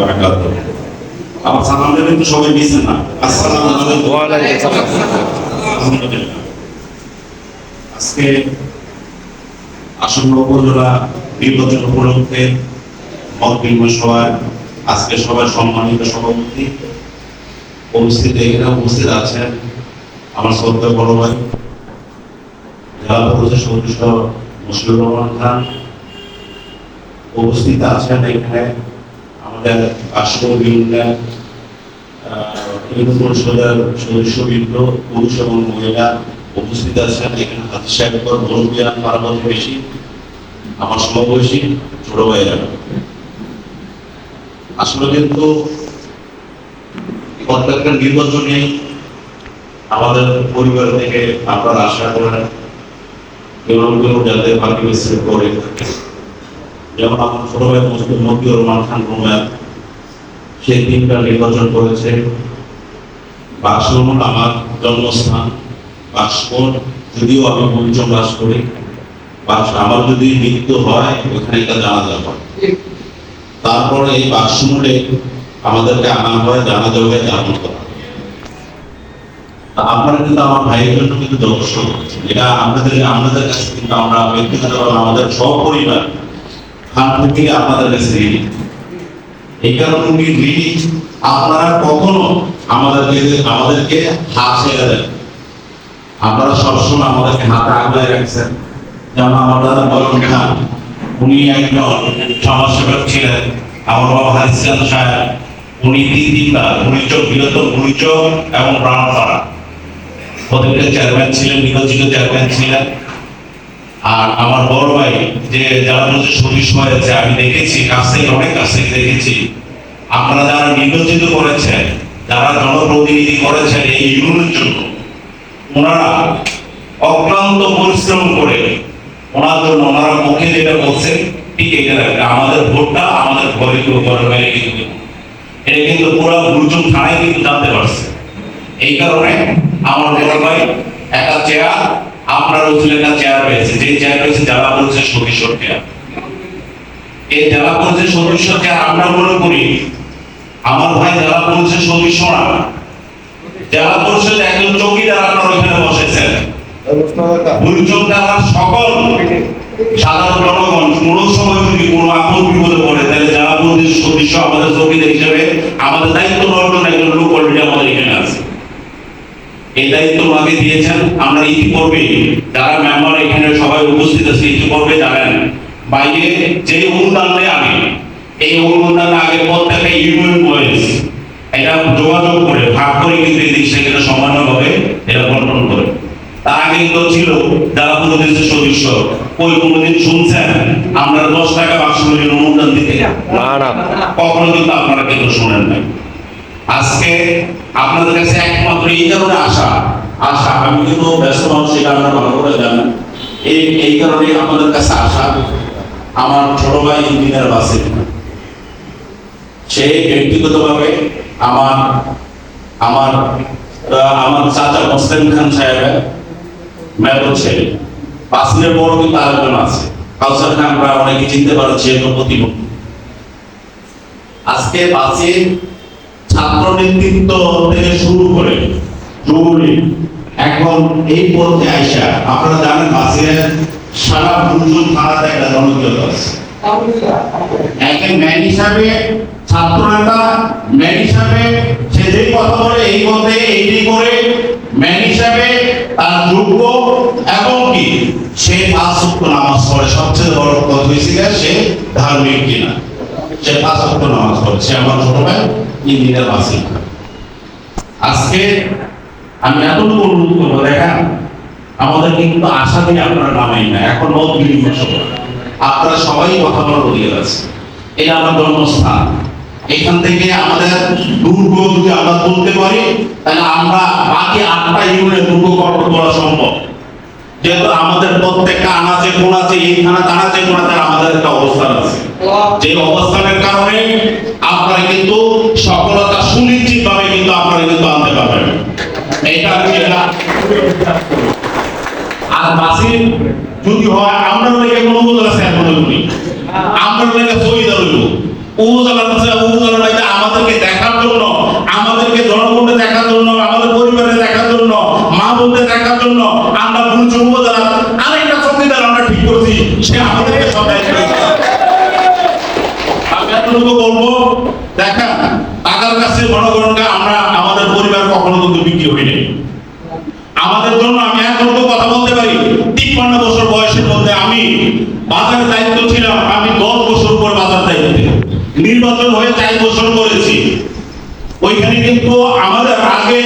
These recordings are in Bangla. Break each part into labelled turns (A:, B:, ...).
A: ওয়া বারাকাতুহু আমার সালাম দেবেন তো সবাই মিশে না। আসসালামু আলাইকুম।
B: ওয়ালাইকুম আসসালাম
A: আলহামদুলিল্লাহ। আজকে আসন্ন উপজেলা নির্বাচন উপলক্ষে মত বিনিময় সভায় আজকে সবাই সম্মানিত সভাপতি উপস্থিত এখানে উপস্থিত আছেন আমার শ্রদ্ধা বড় ভাই, জেলা পরিষদের সদস্য মুশিউর রহমান খান। উপস্থিত আছেন এখানে আমাদের পরিষদের সদস্যবৃন্দ পুরুষ এবং মহিলা উপস্থিত আছেন। এখানে হাতি বেশি, আমার সমবয়সী ছোট আসলে কিন্তু প্রত্যেকটা নির্বাচনে আমাদের পরিবার থেকে আপনারা আশা করেন, কেউ কেউ যাতে করে। যেমন আমার ছোট ভাই মুসলিম মতিউর রহমান খান রুমায় সেই দিনটা নির্বাচন করেছে বাক্সমন আমার জন্মস্থান বাক্সমন যদিও আমি পঞ্চম বাস করি আমার যদি মৃত্যু হয় ওখানে একটা জানাজা হয় তারপরে এই বাক্সমনে আমাদেরকে আনা হয়, জানাজা হয়ে জানানো করা। তা আপনারা কিন্তু আমার ভাইয়ের জন্য কিন্তু যথেষ্ট এটা আপনাদের আপনাদের কাছে কিন্তু আমরা ব্যক্তিগতভাবে আমাদের সপরিবার খান থেকে আপনাদের কাছে ঋণী। এই কারণে উনি ঋণী। আপনারা কখনো আমাদেরকে আমাদেরকে হাত ছেড়ে দেন। আপনারা সবসময় আমাদেরকে হাতে আগলায় রাখছেন। যেমন আমার দাদা বলন খান উনি একজন সমাজসেবক ছিলেন। আমার বাবা হারিসান সাহেব উনি তিন তিনবার গুলিচক বৃহত্তর গুলিচক এবং ব্রাহ্মণপাড়া। প্রত্যেকটা চেয়ারম্যান ছিলেন, নির্বাচিত চেয়ারম্যান ছিলেন। আর আমার বড় ভাই, যে যারা মধ্যে সদস্য হয়েছে আমি দেখেছি, কাছ থেকে অনেক কাছ থেকে দেখেছি, আপনারা যারা নির্বাচিত করেছেন, যারা জনপ্রতিনিধি করেছেন এই ইউনিয়নের জন্য, ওনারা অক্লান্ত পরিশ্রম করে ওনার জন্য ওনারা মুখে যেটা বলছেন, ঠিক এটা রাখবে আমাদের ভোটটা আমাদের ঘরে কেউ ঘরে বাইরে কিন্তু। এটা কিন্তু পুরো গুরুজন থানায় কিন্তু জানতে পারছে। এই কারণে আমার বড় ভাই, একটা চেয়ার আপনার উচিত একটা চেয়ার পেয়েছে, যে চেয়ার পেয়েছে যারা বলছে চেয়ার এই যারা বলছে চেয়ার আমরা মনে করি, আমার ভাই যারা বলছে সদস্য না যারা বলছে একজন চৌকিদার আপনার ওইখানে বসেছেন। সকল সাধারণ জনগণ কোনো সময় যদি কোনো আপদ বিপদে পড়ে, তাহলে সদস্য আমাদের চৌকিদার হিসেবে আমাদের দায়িত্ব নেওয়ার একজন লোক অলরেডি আমাদের এখানে আছে। এই দায়িত্ব ওনাকে দিয়েছেন। আমরা ইতিপূর্বে যারা মেম্বার এখানে সবাই উপস্থিত আছে ইতিপূর্বে জানেন বাইরে যে অনুদান দেয় আগে এই অনুদান আগে প্রত্যেকটা ইউনিয়ন বয়েস এটা যোগাযোগ করে ভাগ করে কিন্তু এদিক সেখানে সমানভাবে এটা বন্টন করে। তার আগে কিন্তু ছিল যারা প্রদেশের সদস্য ওই কোনোদিন শুনছেন আমরা দশ টাকা বাক্স অনুদান দিতে
B: না না।
A: কখনো কিন্তু আপনারা কিন্তু শোনেন নাই। আজকে আপনাদের কাছে একমাত্র এই কারণে আশা। আশা, আমি কিন্তু ব্যস্ত মানুষ এটা আপনারা ভালো করে জানেন এই এই কারণে আপনাদের কাছে আশা। আমার ছোট ভাই ইঞ্জিনিয়ার বাসির। সে ব্যক্তিগতভাবে আমার আমার আমার চাচা মোসলেম খান সাহেবের মেয়র ছেলে। বাসিরের বড় কিন্তু আরেকজন আছে। কাউসার খান আমরা অনেকে চিনতে পারছি এরকম প্রতিবন্ধী। আজকে বাসে ছাত্র নেতৃত্ব থেকে শুরু করে জরুরি। এখন এই পর্যায়ে আইসা, আপনারা জানেন বাসের সারা ভুলজুল থানাতে একটা জনপ্রিয়তা আছে। একজন ম্যান হিসাবে ছাত্র নেতা ম্যান হিসাবে, সে কথা বলে এই মধ্যে এইটি করে, ম্যান হিসাবে তার যোগ্য এবং কি, সে পাঁচ সপ্তাহ নামাজ পড়ে। সবচেয়ে বড় কথা হয়েছিল সে ধার্মিক কিনা। সে পাঁচ নামাজ পড়ে। সে আমার ছোট ভাই। ইঞ্জিনিয়ার বাসিক আজকে আমি অনুরোধ করব দেখেন আমাদের কিন্তু আশা দিয়ে না, এখন। আপনারা সবাই কথা বলার অধিকার আছে। এটা আমার এখান থেকে আমাদের দুর্গ যদি আমরা তুলতে পারি, তাহলে আমরা বাকি আটটা দুর্গ করা সম্ভব। যেহেতু আমাদের প্রত্যেকটা আনাচে, কোনাচে এই থানাতে আনাচে কোনাতে আমাদের একটা অবস্থান আছে। যে অবস্থানের কারণে আপনারা কিন্তু সফলতা সুনিশ্চিত ভাবে কিন্তু আপনারা কিন্তু আনতে পারবেন। এটা আর বাসির যদি হয় আমরা লেগে কোনো উপজেলা স্যার আমরা লেগে সহিদা কাছে জনগণকে আমরা আমাদের পরিবার কখনো কিন্তু বিক্রি হইনি আমাদের জন্য আমি এখনও কথা বলতে পারি, তিপ্পান্ন বছর বয়সের মধ্যে আমি বাজারের দায়িত্ব ছিলাম, আমি দশ বছর পর বাজার দায়িত্বে নির্বাচন হয়ে চার বছর করেছি। ওইখানে কিন্তু আমাদের আগে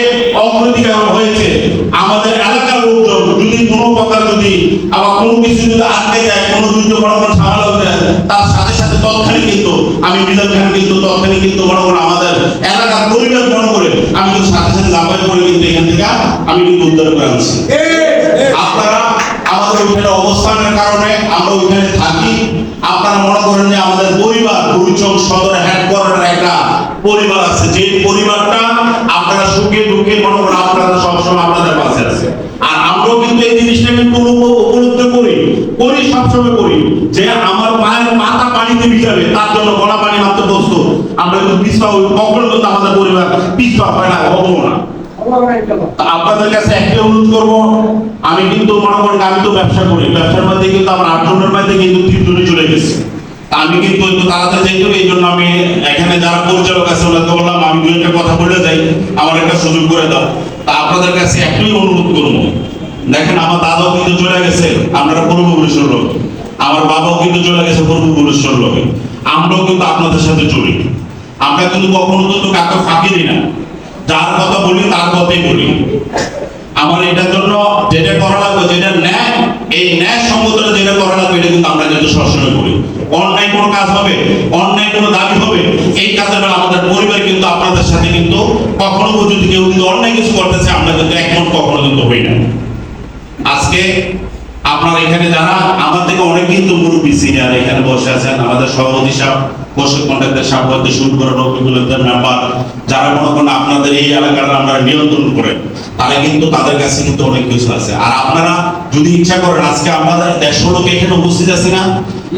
A: অগ্রাধিকার হয়েছে। আমাদের এলাকার লোকজন যদি কোনো প্রকার যদি আবার কোনো কিছু যদি আটকে যায়, কোনো বড় বড় ঝামেলা তার সাথে সাথে তৎক্ষণিক আমি মিজান খান কিন্তু তৎকালীন কিন্তু বড় বড় আমাদের এলাকা পরিবার মনে করে, আমি সাথে সাথে লাভায় করে কিন্তু এখান থেকে আমি কিন্তু উদ্ধার করে আনছি। আমাদের ওইখানে অবস্থানের কারণে আমরা ওইখানে থাকি। আপনারা মনে করেন যে আমাদের পরিবার কুড়িচক সদর হেডকোয়ার্টার একটা পরিবার আছে। যে পরিবারটা আপনারা সুখে দুঃখে মনে করেন আপনারা সবসময় আপনাদের পাশে আছে। আর আমরাও কিন্তু এই জিনিসটা কিন্তু উপলব্ধ করি করি, সবসময় করি যে আমার পায়ের মাথা পানিতে ভিজাবে, তার জন্য গলা পানি মাত্র প্রস্তুত। আমরা কিন্তু পিছপা কখনো কিন্তু আমাদের পরিবার পিছপা হয় না হব না। আপনাদের কাছে একটা অনুরোধ করব, আমি কিন্তু মনে করেন আমি তো ব্যবসা করি, ব্যবসার মধ্যে কিন্তু আমার মধ্যে কিন্তু তিনজনই চলে গেছে। আমি কিন্তু একটু তাড়াতাড়ি হবে এই জন্য আমি এখানে যারা পরিচালক আছে ওনাকে বললাম, আমি দু একটা কথা বলে যাই, আমার একটা সুযোগ করে দাও। তা আপনাদের কাছে অনুরোধ করব। দেখেন, আমার দাদাও কিন্তু চলে গেছে, আপনারা লোক। আমার বাবাও কিন্তু চলে গেছে লোকে। আমরাও কিন্তু আপনাদের সাথে চলি আমরা কিন্তু কখনো কিন্তু কাউকে ফাঁকি দিই না। যার কথা বলি, তার কথাই বলি। আমার এটার জন্য যেটা করা লাগবে, যেটা ন্যায়, এই ন্যায় সম্মতটা যেটা করা লাগবে, এটা কিন্তু আমরা কিন্তু সবসময় করি। অন্যায় কোনো কাজ হবে, অন্যায় কোনো দাবি হবে, এই কাজের বেলা আমাদের পরিবার কিন্তু, আপনাদের সাথে কিন্তু কখনো যদি কেউ কিন্তু অন্যায় কিছু করতেছে, আমরা কিন্তু একমত কখনো কিন্তু হই না। আজকে আপনার এখানে যারা, আমার থেকে অনেক কিন্তু মুরব্বী সিনিয়র এখানে বসে আছেন, আমাদের সভাপতি সাহেব। বসে কন্ট্রাক্টর শুরু করে রফিকুলের মেম্বার যারা মনে করেন আপনাদের এই এলাকার আমরা নিয়ন্ত্রণ করে, তারা কিন্তু তাদের কাছে কিন্তু অনেক কিছু আছে। আর আপনারা যদি ইচ্ছা করেন, আজকে আমাদের দেড়শো লোক এখানে উপস্থিত আছে না?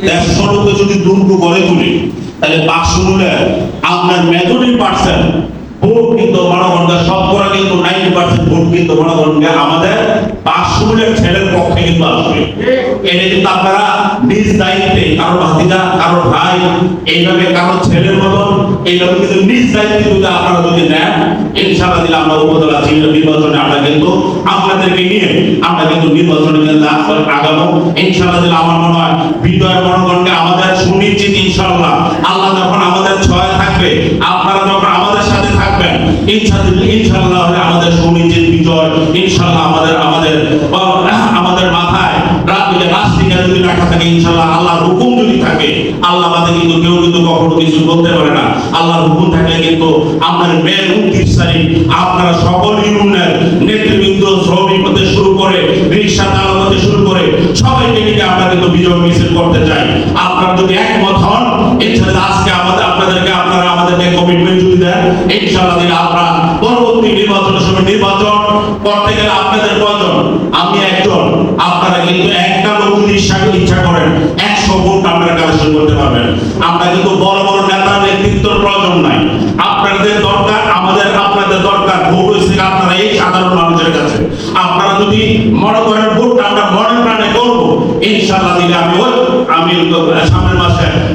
A: দেড়শো লোকে যদি দুর্গ গড়ে তুলি, তাহলে পাঁচশো মূল্যে আপনার মেজরিটি পার্সেন্ট ভোট কিন্তু মনোগণকে শতকরা কিন্তু নাইনটি পার্সেন্ট ভোট কিন্তু মনোগণকে আমাদের পাঁচশোলের ছেলের পক্ষে কিন্তু আসবে। এটা কিন্তু আপনারা নিজ দায়িত্বে, কারও ভাতিজা, কারও ভাই, এইভাবে কারও ছেলের মতন, এইভাবে কিন্তু নিজ দায়িত্বে যদি আপনারা যদি নেন, ইনশাআল্লাহ দিলে আমরা উপজেলা ছিল নির্বাচনে আমরা কিন্তু আপনাদেরকে নিয়ে, আমরা কিন্তু নির্বাচনে কিন্তু আগ- আগামো ইনশাআল্লাহ দিলে আমার মনে হয় বিজয় মনোগণকে আমাদের সুনিশ্চিত ইনশাআল্লাহ। আল্লাহ যখন আমাদের ছয় থাকবে আপনারা যখন আমাদের সাথে হলে আমাদের সুনিশ্চিত বিজয়, ইনশাআল্লাহ আমাদের আমাদের আমাদের মাথায় যদি রাখা থাকে, ইনশাআল্লাহ আল্লাহর হুকুম যদি থাকে, আল্লাহ বাদে কিন্তু কেউ কিন্তু কখনো কিছু করতে পারে না। আল্লাহর হুকুম থাকলে কিন্তু আপনার মে উনত্রিশ তারিখ আপনারা সকল ইউনিয়নের নেতৃবৃন্দ, শ্রমিক হতে শুরু করে, রিক্সা চালক হতে শুরু করে, সবাইকে নিয়ে আমরা কিন্তু বিজয় মিছিল করতে চাই। আপনারা যদি একমত আজকে আমাদের, আপনাদেরকে, আপনারা আমাদেরকে কমিটমেন্ট যদি দেন, ইনশাআল্লাহ দিলে আমরা পরবর্তী নির্বাচনের সময় নির্বাচন করতে গেলে আপনাদের প্রয়োজন আমি একজন। আপনারা কিন্তু একটা লোক যদি ইচ্ছা করেন, একশো ভোট আপনারা কালেকশন করতে পারবেন। আমরা কিন্তু বড় বড় নেতা নেতৃত্বের প্রয়োজন নাই। আপনাদের দরকার, আমাদের, আপনাদের দরকার। ভোট হয়েছে আপনারা এই সাধারণ মানুষের কাছে? আপনারা যদি মনে করেন ভোটটা আমরা মনে প্রাণে করব, ইনশাআল্লাহ দিলে আমি ওই আমি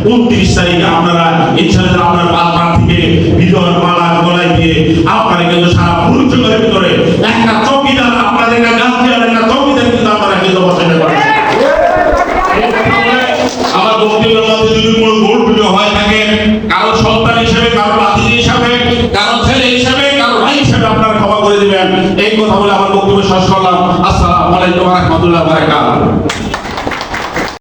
A: উনত্রিশ তারিখে আপনারা ইনশাআল্লাহ আপনার পাঁচ প্রার্থীকে বিজয় মালা গলায় দিয়ে আপনারা কিন্তু সারা পরিচয়ের ভিতরে একটা চৌকিদার, আপনাদের একটা গাছিয়ার একটা চৌকিদার কিন্তু আপনারা কিন্তু বসাতে পারেন। আমার বক্তব্যের মধ্যে যদি কোনো ভুল ত্রুটি হয়ে থাকে, কারও সন্তান হিসেবে, কারও বাতিল হিসাবে, কারও ছেলে হিসেবে, কারও ভাই হিসেবে আপনারা ক্ষমা করে দিবেন। এই কথা বলে আমার বক্তব্য শেষ করলাম। আসসালামু আলাইকুম ওয়া রাহমাতুল্লাহি